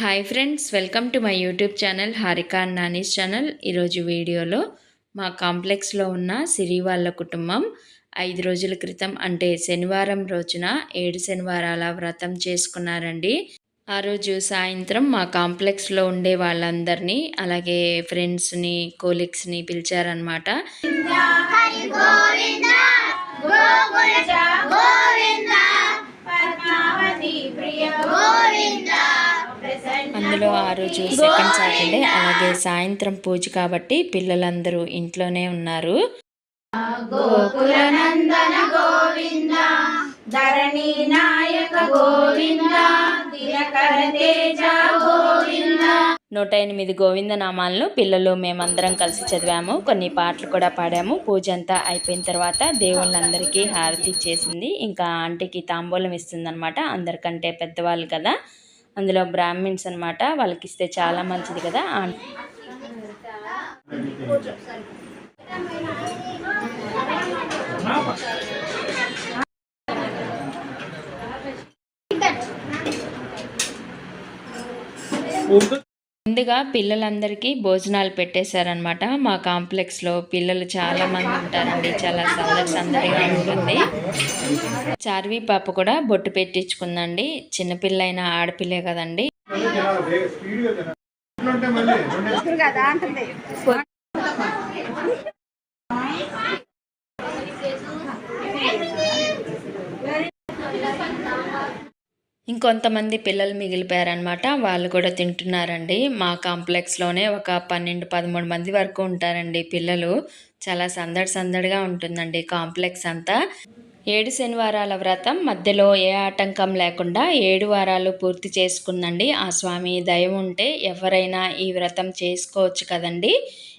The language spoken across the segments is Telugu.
Hi friends welcome to my YouTube channel Harika and Nani's channel ఈరోజు వీడియోలో మా కాంప్లెక్స్లో ఉన్న సిరి వాళ్ళ కుటుంబం ఐదు రోజుల క్రితం అంటే శనివారం రోజున ఏడు శనివారాల వ్రతం చేసుకున్నారండి. ఆ రోజు సాయంత్రం మా కాంప్లెక్స్లో ఉండే వాళ్ళందరినీ అలాగే ఫ్రెండ్స్ని కోలీగ్స్ని పిలిచారనమాట అందులో ఆ రోజు సెకండ్ సాటర్డే అలాగే సాయంత్రం పూజ కాబట్టి పిల్లలందరూ ఇంట్లోనే ఉన్నారు. గోకులనందన గోవింద ధరణి నాయక గోవింద దినకర తేజ గోవింద. నూట ఎనిమిది గోవింద నామాలను పిల్లలు మేమందరం కలిసి చదివాము. కొన్ని పాటలు కూడా పాడాము. పూజ అంతా అయిపోయిన తర్వాత దేవుళ్ళందరికీ హారతి ఇచ్చేసింది. ఇంకా ఆంటీకి తాంబూలం ఇస్తుందన్నమాట. అందరికంటే పెద్దవాళ్ళు కదా. అందులో బ్రాహ్మిన్స్ అనమాట వాళ్ళకి ఇస్తే చాలా మంచిది కదా. ఉంటుంది ముందుగా పిల్లలందరికీ భోజనాలు పెట్టేశారనమాట మా కాంప్లెక్స్లో పిల్లలు చాలా మంది ఉంటారండి. చాలా సందడి సందడిగా ఉంటుంది. చార్వి పాప కూడా బొట్టు పెట్టించుకుందండి. చిన్నపిల్ల అయినా ఆడపిల్లే కదండి. ఇంకొంతమంది పిల్లలు మిగిలిపోయారనమాట వాళ్ళు కూడా తింటున్నారండి. మా కాంప్లెక్స్లోనే ఒక పన్నెండు పదమూడు మంది వరకు ఉంటారండి పిల్లలు. చాలా సందడి సందడిగా ఉంటుందండి కాంప్లెక్స్ అంతా. ఏడు శనివారాల వ్రతం మధ్యలో ఏ ఆటంకం లేకుండా ఏడు వారాలు పూర్తి చేసుకుందండి. ఆ స్వామి దయ ఉంటే ఎవరైనా ఈ వ్రతం చేసుకోవచ్చు కదండి.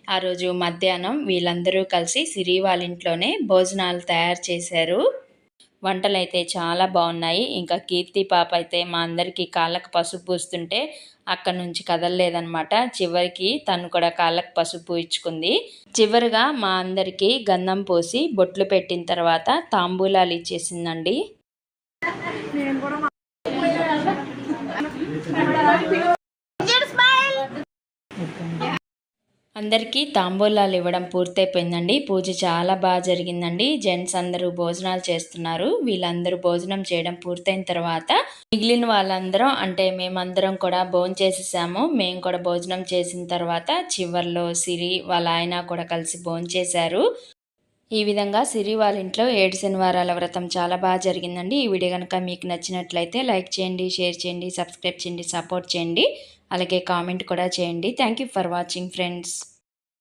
ఆ రోజు మధ్యాహ్నం వీళ్ళందరూ కలిసి సిరి వాళ్ళ ఇంట్లోనే భోజనాలు తయారు చేశారు. వంటలు అయితే చాలా బాగున్నాయి ఇంకా కీర్తి పాప అయితే మా అందరికీ కాళ్ళకు పసుపు పూస్తుంటే అక్కడ నుంచి కదలలేదనమాట చివరికి తను కూడా కాళ్ళకు పసుపు పూయించుకుంది. చివరిగా మా అందరికీ గంధం పోసి బొట్లు పెట్టిన తర్వాత తాంబూలాలు ఇచ్చేసిందండి. అందరికీ తాంబూలాలు ఇవ్వడం పూర్తయిపోయిందండి. పూజ చాలా బాగా జరిగిందండి. జెంట్స్ అందరూ భోజనాలు చేస్తున్నారు. వీళ్ళందరూ భోజనం చేయడం పూర్తయిన తర్వాత మిగిలిన వాళ్ళందరం అంటే మేమందరం కూడా భోజనం చేసేసాము. మేము కూడా భోజనం చేసిన తర్వాత చివర్లో సిరి వాళ్ళ ఆయన కూడా కలిసి భోజనం చేశారు. ఈ విధంగా సిరి వాళ్ళ ఇంట్లో ఏడు శనివారాల వ్రతం చాలా బాగా జరిగిందండి. ఈ వీడియో కనుక మీకు నచ్చినట్లయితే లైక్ చేయండి షేర్ చేయండి సబ్స్క్రైబ్ చేయండి సపోర్ట్ చేయండి. అలాగే కామెంట్ కూడా చేయండి. Thank for watching friends.